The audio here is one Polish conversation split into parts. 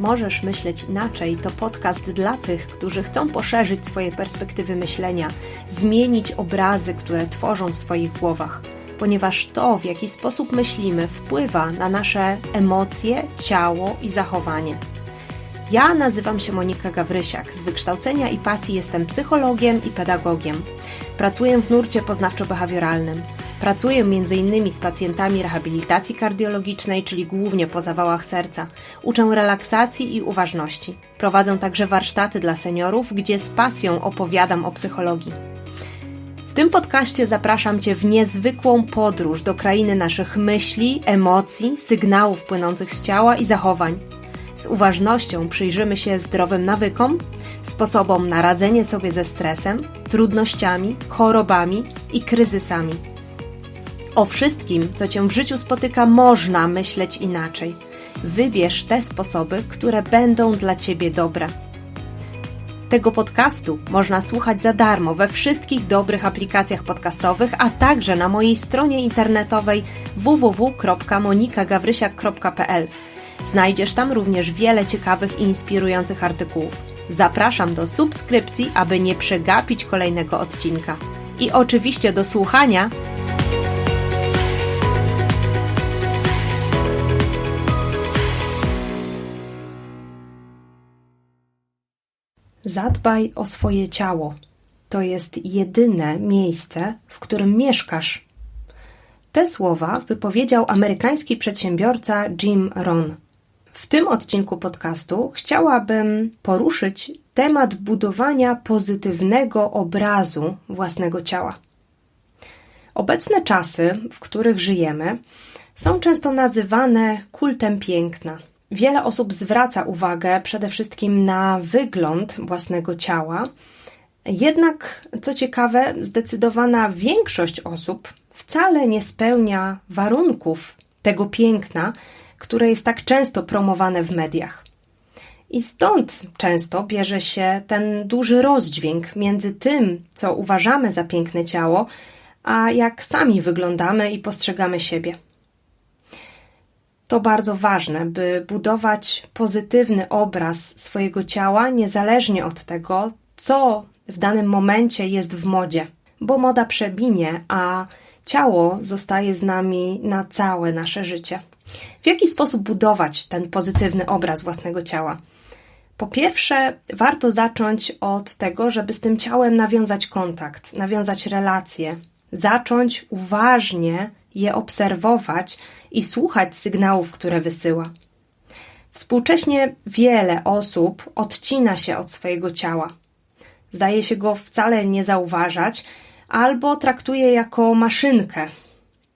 Możesz myśleć inaczej to podcast dla tych, którzy chcą poszerzyć swoje perspektywy myślenia, zmienić obrazy, które tworzą w swoich głowach, ponieważ to, w jaki sposób myślimy, wpływa na nasze emocje, ciało i zachowanie. Ja nazywam się Monika Gawrysiak. Z wykształcenia i pasji jestem psychologiem i pedagogiem. Pracuję w nurcie poznawczo-behawioralnym. Pracuję m.in. z pacjentami rehabilitacji kardiologicznej, czyli głównie po zawałach serca. Uczę relaksacji i uważności. Prowadzę także warsztaty dla seniorów, gdzie z pasją opowiadam o psychologii. W tym podcaście zapraszam Cię w niezwykłą podróż do krainy naszych myśli, emocji, sygnałów płynących z ciała i zachowań. Z uważnością przyjrzymy się zdrowym nawykom, sposobom na radzenie sobie ze stresem, trudnościami, chorobami i kryzysami. O wszystkim, co cię w życiu spotyka, można myśleć inaczej. Wybierz te sposoby, które będą dla ciebie dobre. Tego podcastu można słuchać za darmo we wszystkich dobrych aplikacjach podcastowych, a także na mojej stronie internetowej www.monikagawrysiak.pl. Znajdziesz tam również wiele ciekawych i inspirujących artykułów. Zapraszam do subskrypcji, aby nie przegapić kolejnego odcinka. I oczywiście do słuchania Zadbaj o swoje ciało. To jest jedyne miejsce, w którym mieszkasz. Te słowa wypowiedział amerykański przedsiębiorca Jim Rohn. W tym odcinku podcastu chciałabym poruszyć temat budowania pozytywnego obrazu własnego ciała. Obecne czasy, w których żyjemy, są często nazywane kultem piękna. Wiele osób zwraca uwagę przede wszystkim na wygląd własnego ciała, jednak, co ciekawe, zdecydowana większość osób wcale nie spełnia warunków tego piękna, które jest tak często promowane w mediach. I stąd często bierze się ten duży rozdźwięk między tym, co uważamy za piękne ciało, a jak sami wyglądamy i postrzegamy siebie. To bardzo ważne, by budować pozytywny obraz swojego ciała, niezależnie od tego, co w danym momencie jest w modzie, bo moda przebinie, a ciało zostaje z nami na całe nasze życie. W jaki sposób budować ten pozytywny obraz własnego ciała? Po pierwsze, warto zacząć od tego, żeby z tym ciałem nawiązać kontakt, nawiązać relacje, zacząć uważnie je obserwować i słuchać sygnałów, które wysyła. Współcześnie wiele osób odcina się od swojego ciała. Zdaje się go wcale nie zauważać, albo traktuje jako maszynkę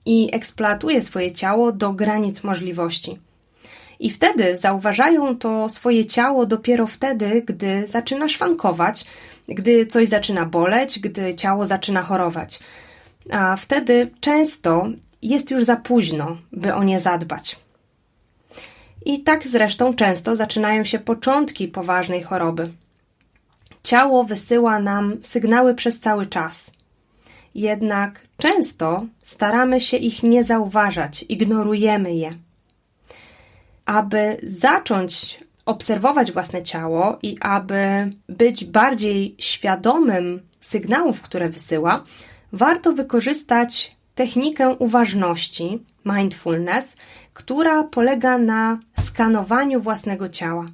i eksploatuje swoje ciało do granic możliwości. I wtedy zauważają to swoje ciało dopiero wtedy, gdy zaczyna szwankować, gdy coś zaczyna boleć, gdy ciało zaczyna chorować. A wtedy często jest już za późno, by o nie zadbać. I tak zresztą często zaczynają się początki poważnej choroby. Ciało wysyła nam sygnały przez cały czas. Jednak często staramy się ich nie zauważać, ignorujemy je. Aby zacząć obserwować własne ciało i aby być bardziej świadomym sygnałów, które wysyła, warto wykorzystać technikę uważności, mindfulness, która polega na skanowaniu własnego ciała.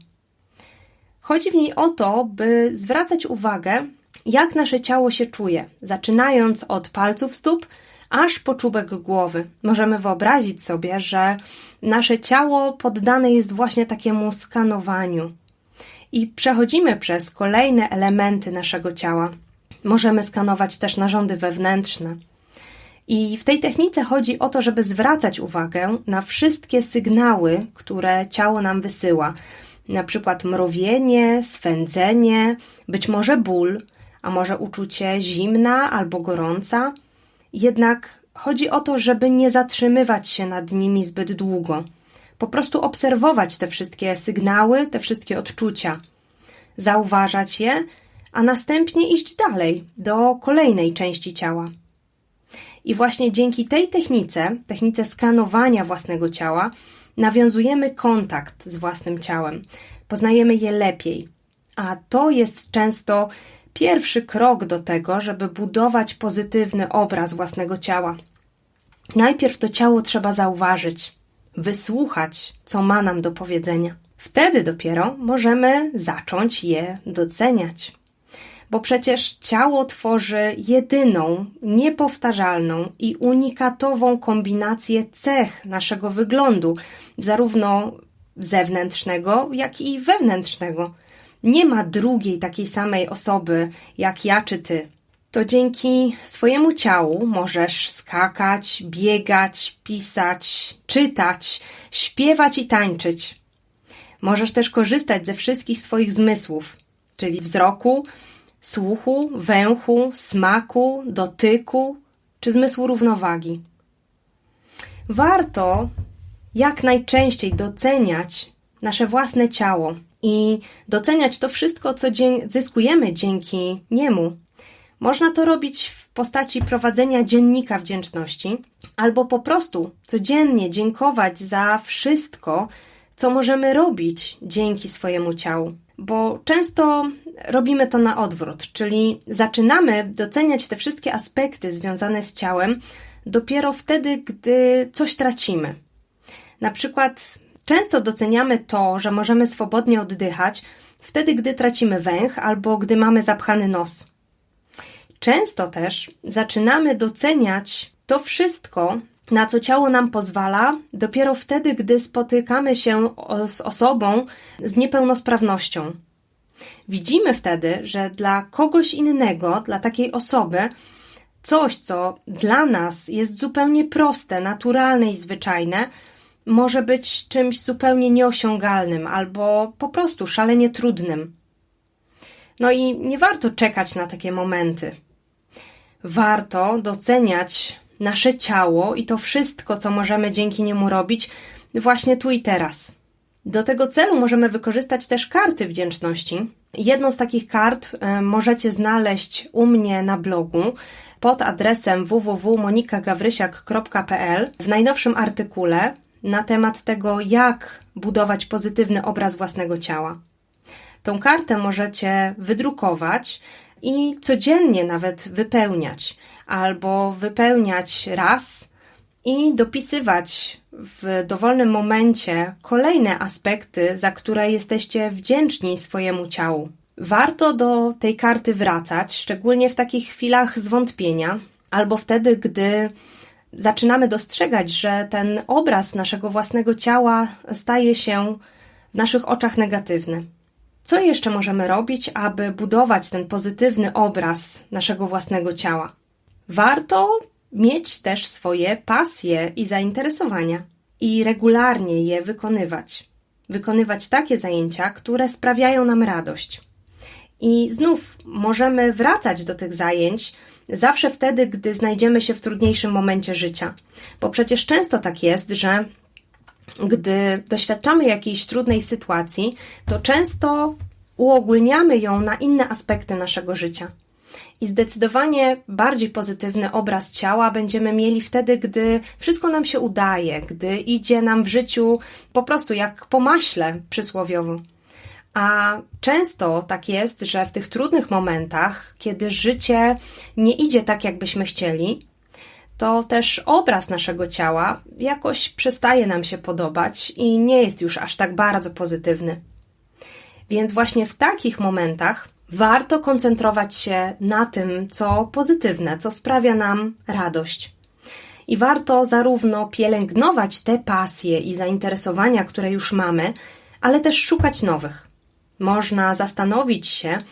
Chodzi w niej o to, by zwracać uwagę, jak nasze ciało się czuje, zaczynając od palców stóp aż po czubek głowy. Możemy wyobrazić sobie, że nasze ciało poddane jest właśnie takiemu skanowaniu. I przechodzimy przez kolejne elementy naszego ciała. Możemy skanować też narządy wewnętrzne. I w tej technice chodzi o to, żeby zwracać uwagę na wszystkie sygnały, które ciało nam wysyła. Na przykład mrowienie, swędzenie, być może ból, a może uczucie zimna albo gorąca. Jednak chodzi o to, żeby nie zatrzymywać się nad nimi zbyt długo. Po prostu obserwować te wszystkie sygnały, te wszystkie odczucia, zauważać je, a następnie iść dalej do kolejnej części ciała. I właśnie dzięki tej technice, technice skanowania własnego ciała, nawiązujemy kontakt z własnym ciałem, poznajemy je lepiej. A to jest często pierwszy krok do tego, żeby budować pozytywny obraz własnego ciała. Najpierw to ciało trzeba zauważyć, wysłuchać, co ma nam do powiedzenia. Wtedy dopiero możemy zacząć je doceniać. Bo przecież ciało tworzy jedyną, niepowtarzalną i unikatową kombinację cech naszego wyglądu, zarówno zewnętrznego, jak i wewnętrznego. Nie ma drugiej takiej samej osoby jak ja czy ty. To dzięki swojemu ciału możesz skakać, biegać, pisać, czytać, śpiewać i tańczyć. Możesz też korzystać ze wszystkich swoich zmysłów, czyli wzroku, słuchu, węchu, smaku, dotyku czy zmysłu równowagi. Warto jak najczęściej doceniać nasze własne ciało i doceniać to wszystko, co zyskujemy dzięki niemu. Można to robić w postaci prowadzenia dziennika wdzięczności, albo po prostu codziennie dziękować za wszystko, co możemy robić dzięki swojemu ciału. Bo często robimy to na odwrót, czyli zaczynamy doceniać te wszystkie aspekty związane z ciałem dopiero wtedy, gdy coś tracimy. Na przykład często doceniamy to, że możemy swobodnie oddychać wtedy, gdy tracimy węch albo gdy mamy zapchany nos. Często też zaczynamy doceniać to wszystko, na co ciało nam pozwala, dopiero wtedy, gdy spotykamy się z osobą z niepełnosprawnością. Widzimy wtedy, że dla kogoś innego, dla takiej osoby, coś, co dla nas jest zupełnie proste, naturalne i zwyczajne, może być czymś zupełnie nieosiągalnym albo po prostu szalenie trudnym. No i nie warto czekać na takie momenty. Warto doceniać nasze ciało i to wszystko, co możemy dzięki niemu robić, właśnie tu i teraz. Do tego celu możemy wykorzystać też karty wdzięczności. Jedną z takich kart e, możecie znaleźć u mnie na blogu pod adresem www.monikagawrysiak.pl w najnowszym artykule na temat tego, jak budować pozytywny obraz własnego ciała. Tą kartę możecie wydrukować i codziennie nawet wypełniać, albo wypełniać raz i dopisywać w dowolnym momencie kolejne aspekty, za które jesteście wdzięczni swojemu ciału. Warto do tej karty wracać, szczególnie w takich chwilach zwątpienia, albo wtedy, gdy zaczynamy dostrzegać, że ten obraz naszego własnego ciała staje się w naszych oczach negatywny. Co jeszcze możemy robić, aby budować ten pozytywny obraz naszego własnego ciała? Warto mieć też swoje pasje i zainteresowania i regularnie je wykonywać. Wykonywać takie zajęcia, które sprawiają nam radość. I znów możemy wracać do tych zajęć zawsze wtedy, gdy znajdziemy się w trudniejszym momencie życia. Bo przecież często tak jest, że gdy doświadczamy jakiejś trudnej sytuacji, to często uogólniamy ją na inne aspekty naszego życia. I zdecydowanie bardziej pozytywny obraz ciała będziemy mieli wtedy, gdy wszystko nam się udaje, gdy idzie nam w życiu po prostu jak po maśle przysłowiowo. A często tak jest, że w tych trudnych momentach, kiedy życie nie idzie tak, jakbyśmy chcieli, to też obraz naszego ciała jakoś przestaje nam się podobać i nie jest już aż tak bardzo pozytywny. Więc właśnie w takich momentach warto koncentrować się na tym, co pozytywne, co sprawia nam radość. I warto zarówno pielęgnować te pasje i zainteresowania, które już mamy, ale też szukać nowych. Można zastanowić się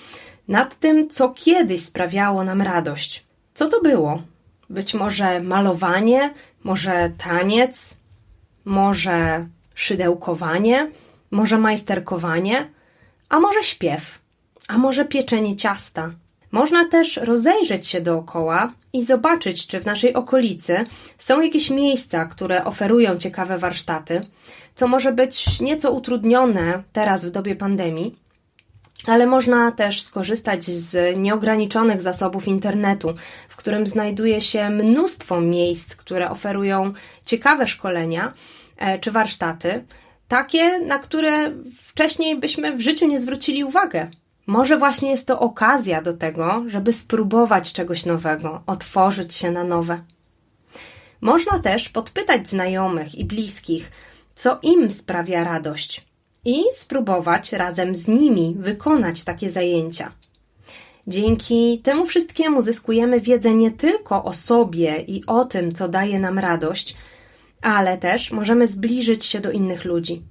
nad tym, co kiedyś sprawiało nam radość. Co to było? Być może malowanie, może taniec, może szydełkowanie, może majsterkowanie, a może śpiew, a może pieczenie ciasta. Można też rozejrzeć się dookoła i zobaczyć, czy w naszej okolicy są jakieś miejsca, które oferują ciekawe warsztaty, co może być nieco utrudnione teraz w dobie pandemii, ale można też skorzystać z nieograniczonych zasobów internetu, w którym znajduje się mnóstwo miejsc, które oferują ciekawe szkolenia e, czy warsztaty, takie, na które wcześniej byśmy w życiu nie zwrócili uwagę. Może właśnie jest to okazja do tego, żeby spróbować czegoś nowego, otworzyć się na nowe. Można też podpytać znajomych i bliskich, co im sprawia radość, i spróbować razem z nimi wykonać takie zajęcia. Dzięki temu wszystkiemu zyskujemy wiedzę nie tylko o sobie i o tym, co daje nam radość, ale też możemy zbliżyć się do innych ludzi.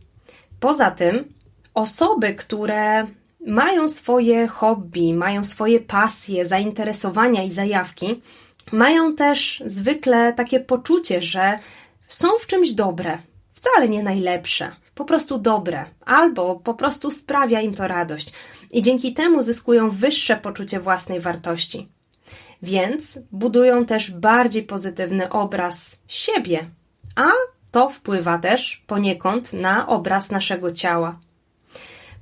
Poza tym, osoby, które mają swoje hobby, mają swoje pasje, zainteresowania i zajawki, mają też zwykle takie poczucie, że są w czymś dobre, wcale nie najlepsze, po prostu dobre, albo po prostu sprawia im to radość i dzięki temu zyskują wyższe poczucie własnej wartości. Więc budują też bardziej pozytywny obraz siebie, a to wpływa też poniekąd na obraz naszego ciała.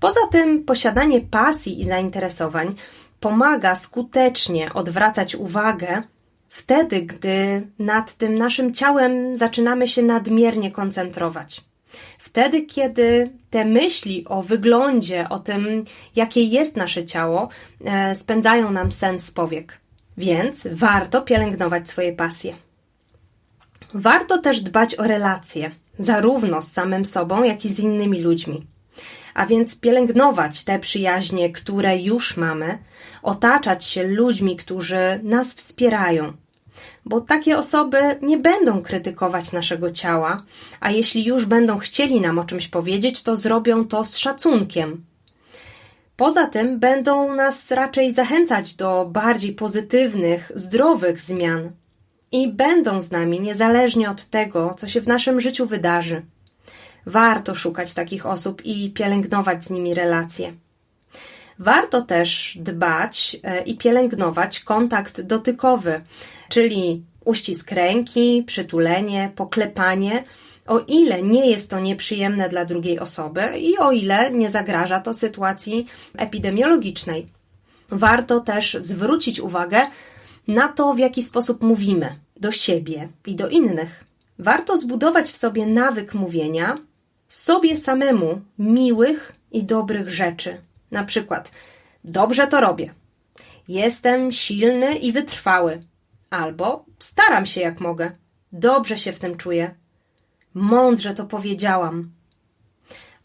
Poza tym, posiadanie pasji i zainteresowań pomaga skutecznie odwracać uwagę wtedy, gdy nad tym naszym ciałem zaczynamy się nadmiernie koncentrować. Wtedy, kiedy te myśli o wyglądzie, o tym, jakie jest nasze ciało, e, spędzają nam sens z powiek. Więc warto pielęgnować swoje pasje. Warto też dbać o relacje, zarówno z samym sobą, jak i z innymi ludźmi. A więc pielęgnować te przyjaźnie, które już mamy, otaczać się ludźmi, którzy nas wspierają, bo takie osoby nie będą krytykować naszego ciała, a jeśli już będą chcieli nam o czymś powiedzieć, to zrobią to z szacunkiem. Poza tym będą nas raczej zachęcać do bardziej pozytywnych, zdrowych zmian i będą z nami niezależnie od tego, co się w naszym życiu wydarzy. Warto szukać takich osób i pielęgnować z nimi relacje. Warto też dbać e, i pielęgnować kontakt dotykowy, czyli uścisk ręki, przytulenie, poklepanie, o ile nie jest to nieprzyjemne dla drugiej osoby i o ile nie zagraża to sytuacji epidemiologicznej. Warto też zwrócić uwagę na to, w jaki sposób mówimy do siebie i do innych. Warto zbudować w sobie nawyk mówienia sobie samemu miłych i dobrych rzeczy. Na przykład, dobrze to robię, jestem silny i wytrwały, albo staram się jak mogę, dobrze się w tym czuję, mądrze to powiedziałam.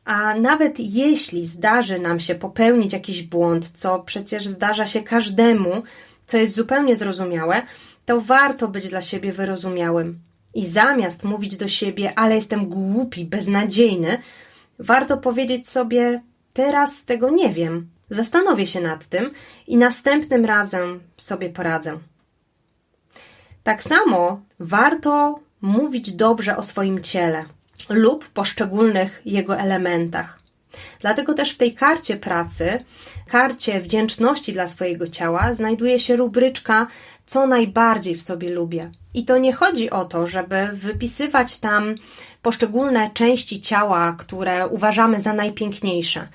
A nawet jeśli zdarzy nam się popełnić jakiś błąd, co przecież zdarza się każdemu, co jest zupełnie zrozumiałe, to warto być dla siebie wyrozumiałym. I zamiast mówić do siebie, ale jestem głupi, beznadziejny, warto powiedzieć sobie, teraz tego nie wiem. Zastanowię się nad tym i następnym razem sobie poradzę. Tak samo warto mówić dobrze o swoim ciele lub poszczególnych jego elementach. Dlatego też w tej karcie pracy, karcie wdzięczności dla swojego ciała, znajduje się rubryczka, co najbardziej w sobie lubię. I to nie chodzi o to, żeby wypisywać tam poszczególne części ciała, które uważamy za najpiękniejsze,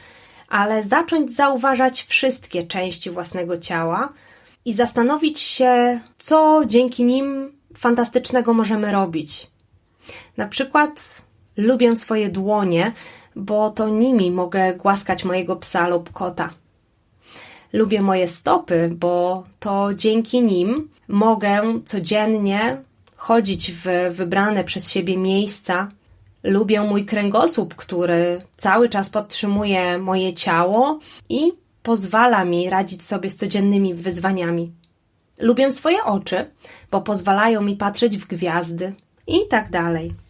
ale zacząć zauważać wszystkie części własnego ciała i zastanowić się, co dzięki nim fantastycznego możemy robić. Na przykład lubię swoje dłonie, bo to nimi mogę głaskać mojego psa lub kota. Lubię moje stopy, bo to dzięki nim mogę codziennie chodzić w wybrane przez siebie miejsca. Lubię mój kręgosłup, który cały czas podtrzymuje moje ciało i pozwala mi radzić sobie z codziennymi wyzwaniami. Lubię swoje oczy, bo pozwalają mi patrzeć w gwiazdy i tak dalej.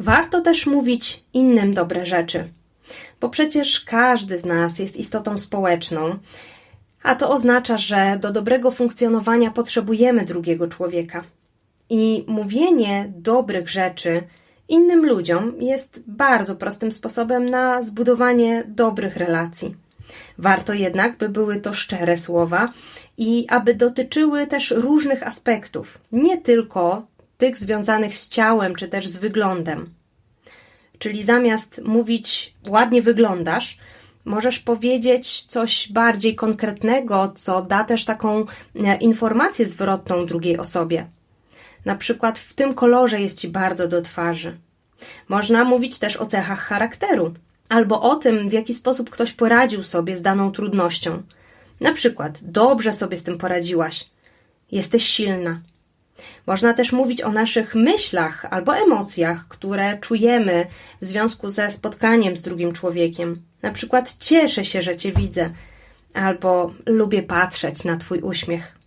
Warto też mówić innym dobre rzeczy, bo przecież każdy z nas jest istotą społeczną, a to oznacza, że do dobrego funkcjonowania potrzebujemy drugiego człowieka. I mówienie dobrych rzeczy innym ludziom jest bardzo prostym sposobem na zbudowanie dobrych relacji. Warto jednak, by były to szczere słowa i aby dotyczyły też różnych aspektów, nie tylko tych związanych z ciałem czy też z wyglądem. Czyli zamiast mówić ładnie wyglądasz, Możesz powiedzieć coś bardziej konkretnego, co da też taką e, informację zwrotną drugiej osobie. Na przykład w tym kolorze jest ci bardzo do twarzy. Można mówić też o cechach charakteru, albo o tym, w jaki sposób ktoś poradził sobie z daną trudnością. Na przykład, dobrze sobie z tym poradziłaś, jesteś silna. Można też mówić o naszych myślach albo emocjach, które czujemy w związku ze spotkaniem z drugim człowiekiem. Na przykład cieszę się, że Cię widzę, albo lubię patrzeć na Twój uśmiech.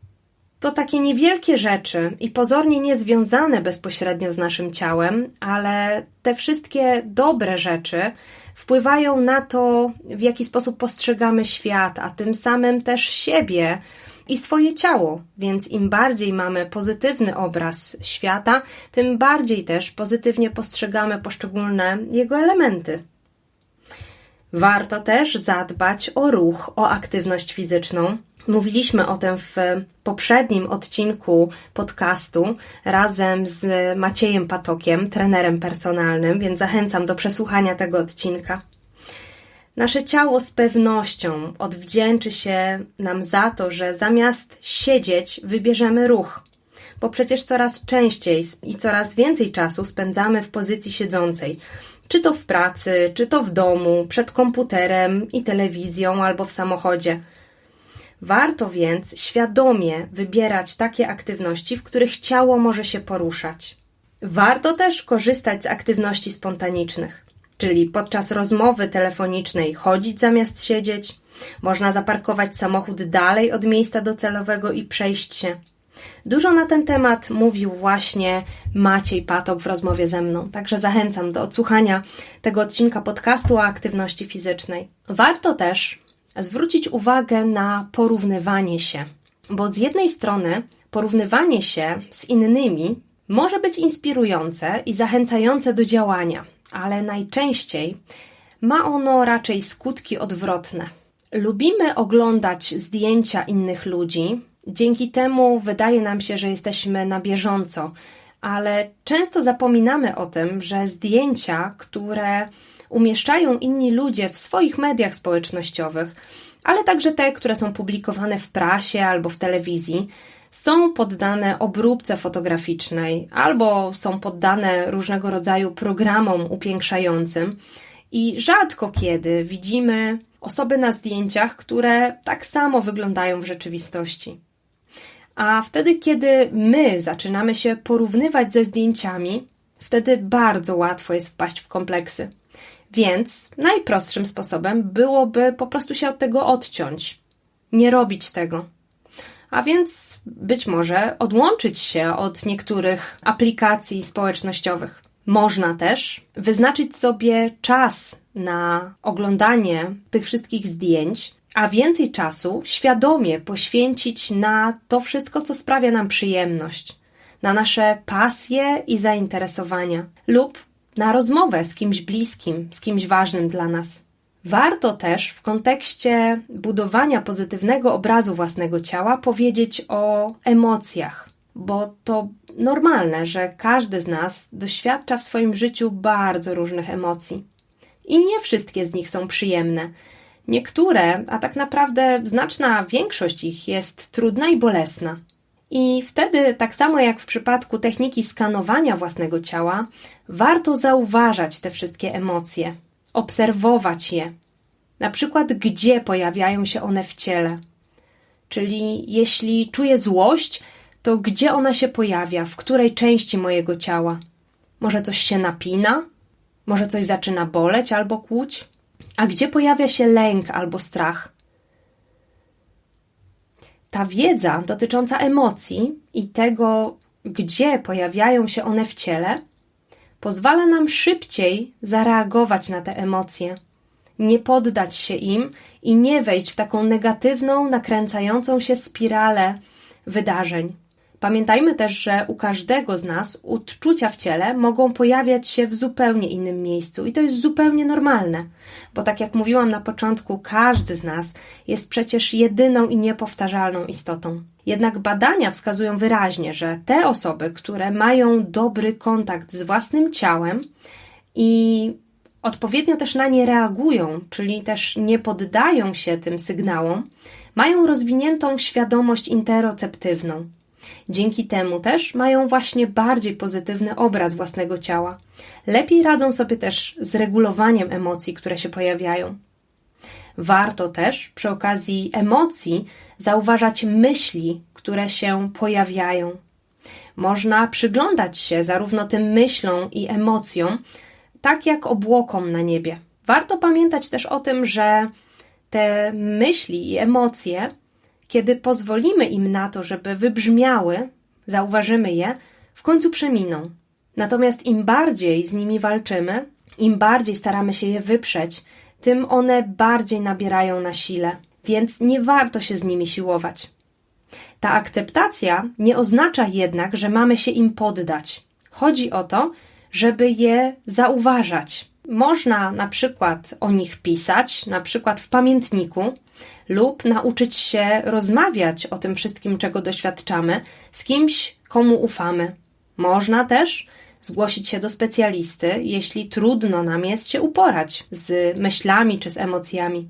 To takie niewielkie rzeczy i pozornie niezwiązane bezpośrednio z naszym ciałem, ale te wszystkie dobre rzeczy wpływają na to, w jaki sposób postrzegamy świat, a tym samym też siebie i swoje ciało. Więc im bardziej mamy pozytywny obraz świata, tym bardziej też pozytywnie postrzegamy poszczególne jego elementy. Warto też zadbać o ruch, o aktywność fizyczną. Mówiliśmy o tym w poprzednim odcinku podcastu razem z Maciejem Patokiem, trenerem personalnym, więc zachęcam do przesłuchania tego odcinka. Nasze ciało z pewnością odwdzięczy się nam za to, że zamiast siedzieć, wybierzemy ruch, bo przecież coraz częściej i coraz więcej czasu spędzamy w pozycji siedzącej czy to w pracy, czy to w domu, przed komputerem i telewizją albo w samochodzie. Warto więc świadomie wybierać takie aktywności, w których ciało może się poruszać. Warto też korzystać z aktywności spontanicznych, czyli podczas rozmowy telefonicznej chodzić zamiast siedzieć, można zaparkować samochód dalej od miejsca docelowego i przejść się. Dużo na ten temat mówił właśnie Maciej Patok w rozmowie ze mną, także zachęcam do odsłuchania tego odcinka podcastu o aktywności fizycznej. Warto też zwrócić uwagę na porównywanie się, bo z jednej strony porównywanie się z innymi może być inspirujące i zachęcające do działania, ale najczęściej ma ono raczej skutki odwrotne. Lubimy oglądać zdjęcia innych ludzi, Dzięki temu wydaje nam się, że jesteśmy na bieżąco, ale często zapominamy o tym, że zdjęcia, które umieszczają inni ludzie w swoich mediach społecznościowych, ale także te, które są publikowane w prasie albo w telewizji, są poddane obróbce fotograficznej albo są poddane różnego rodzaju programom upiększającym. I rzadko kiedy widzimy osoby na zdjęciach, które tak samo wyglądają w rzeczywistości. A wtedy, kiedy my zaczynamy się porównywać ze zdjęciami, wtedy bardzo łatwo jest wpaść w kompleksy. Więc najprostszym sposobem byłoby po prostu się od tego odciąć, nie robić tego. A więc być może odłączyć się od niektórych aplikacji społecznościowych. Można też wyznaczyć sobie czas na oglądanie tych wszystkich zdjęć a więcej czasu świadomie poświęcić na to wszystko, co sprawia nam przyjemność, na nasze pasje i zainteresowania, lub na rozmowę z kimś bliskim, z kimś ważnym dla nas. Warto też w kontekście budowania pozytywnego obrazu własnego ciała powiedzieć o emocjach, bo to normalne, że każdy z nas doświadcza w swoim życiu bardzo różnych emocji. I nie wszystkie z nich są przyjemne, Niektóre, a tak naprawdę znaczna większość ich jest trudna i bolesna. I wtedy, tak samo jak w przypadku techniki skanowania własnego ciała, warto zauważać te wszystkie emocje, obserwować je. Na przykład, gdzie pojawiają się one w ciele. Czyli jeśli czuję złość, to gdzie ona się pojawia, w której części mojego ciała? Może coś się napina? Może coś zaczyna boleć albo kłuć? A gdzie pojawia się lęk albo strach? Ta wiedza dotycząca emocji i tego, gdzie pojawiają się one w ciele, pozwala nam szybciej zareagować na te emocje, nie poddać się im i nie wejść w taką negatywną, nakręcającą się spiralę wydarzeń. Pamiętajmy też, że u każdego z nas odczucia w ciele mogą pojawiać się w zupełnie innym miejscu i to jest zupełnie normalne, bo tak jak mówiłam na początku, każdy z nas jest przecież jedyną i niepowtarzalną istotą. Jednak badania wskazują wyraźnie, że te osoby, które mają dobry kontakt z własnym ciałem i odpowiednio też na nie reagują, czyli też nie poddają się tym sygnałom, mają rozwiniętą świadomość interoceptywną. Dzięki temu też mają właśnie bardziej pozytywny obraz własnego ciała. Lepiej radzą sobie też z regulowaniem emocji, które się pojawiają. Warto też przy okazji emocji zauważać myśli, które się pojawiają. Można przyglądać się zarówno tym myślom i emocjom, tak jak obłokom na niebie. Warto pamiętać też o tym, że te myśli i emocje, kiedy pozwolimy im na to, żeby wybrzmiały, zauważymy je, w końcu przeminą. Natomiast im bardziej z nimi walczymy, im bardziej staramy się je wyprzeć, tym one bardziej nabierają na sile, więc nie warto się z nimi siłować. Ta akceptacja nie oznacza jednak, że mamy się im poddać. Chodzi o to, żeby je zauważać. Można na przykład o nich pisać, na przykład w pamiętniku, lub nauczyć się rozmawiać o tym wszystkim, czego doświadczamy, z kimś, komu ufamy. Można też zgłosić się do specjalisty, jeśli trudno nam jest się uporać z myślami czy z emocjami.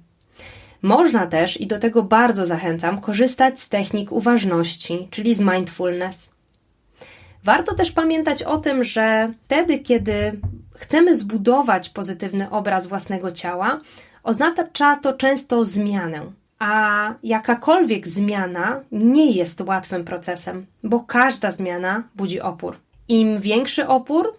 Można też, i do tego bardzo zachęcam, korzystać z technik uważności, czyli z mindfulness. Warto też pamiętać o tym, że wtedy, kiedy chcemy zbudować pozytywny obraz własnego ciała, oznacza to często zmianę. A jakakolwiek zmiana nie jest łatwym procesem, bo każda zmiana budzi opór. Im większy opór,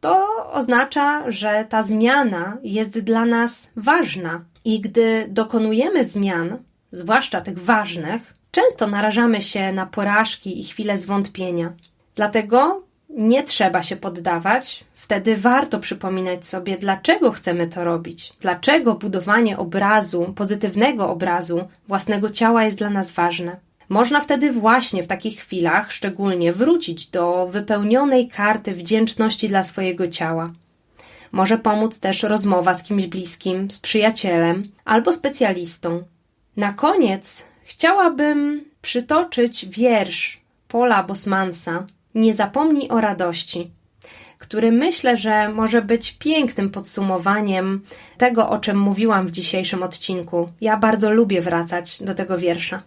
to oznacza, że ta zmiana jest dla nas ważna. I gdy dokonujemy zmian, zwłaszcza tych ważnych, często narażamy się na porażki i chwile zwątpienia. Dlatego nie trzeba się poddawać. Wtedy warto przypominać sobie, dlaczego chcemy to robić, dlaczego budowanie obrazu, pozytywnego obrazu własnego ciała jest dla nas ważne. Można wtedy właśnie w takich chwilach szczególnie wrócić do wypełnionej karty wdzięczności dla swojego ciała. Może pomóc też rozmowa z kimś bliskim, z przyjacielem albo specjalistą. Na koniec chciałabym przytoczyć wiersz Paula Bosmansa Nie zapomnij o radości, który myślę, że może być pięknym podsumowaniem tego, o czym mówiłam w dzisiejszym odcinku. Ja bardzo lubię wracać do tego wiersza.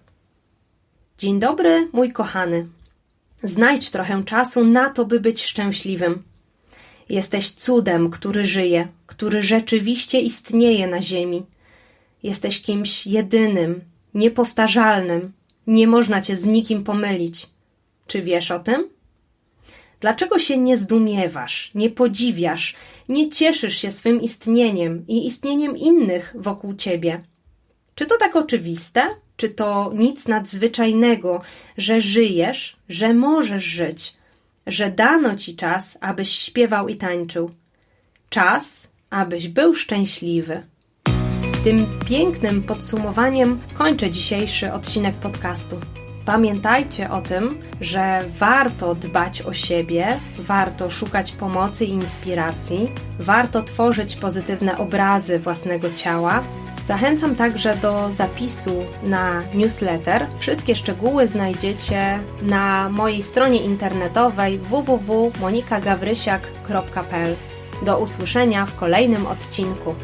Dzień dobry, mój kochany. Znajdź trochę czasu na to, by być szczęśliwym. Jesteś cudem, który żyje, który rzeczywiście istnieje na Ziemi. Jesteś kimś jedynym, niepowtarzalnym. Nie można cię z nikim pomylić. Czy wiesz o tym? Dlaczego się nie zdumiewasz, nie podziwiasz, nie cieszysz się swym istnieniem i istnieniem innych wokół ciebie? Czy to tak oczywiste? Czy to nic nadzwyczajnego, że żyjesz, że możesz żyć, że dano ci czas, abyś śpiewał i tańczył? Czas, abyś był szczęśliwy. Tym pięknym podsumowaniem kończę dzisiejszy odcinek podcastu. Pamiętajcie o tym, że warto dbać o siebie, warto szukać pomocy i inspiracji, warto tworzyć pozytywne obrazy własnego ciała. Zachęcam także do zapisu na newsletter. Wszystkie szczegóły znajdziecie na mojej stronie internetowej www.monikagawrysiak.pl. Do usłyszenia w kolejnym odcinku.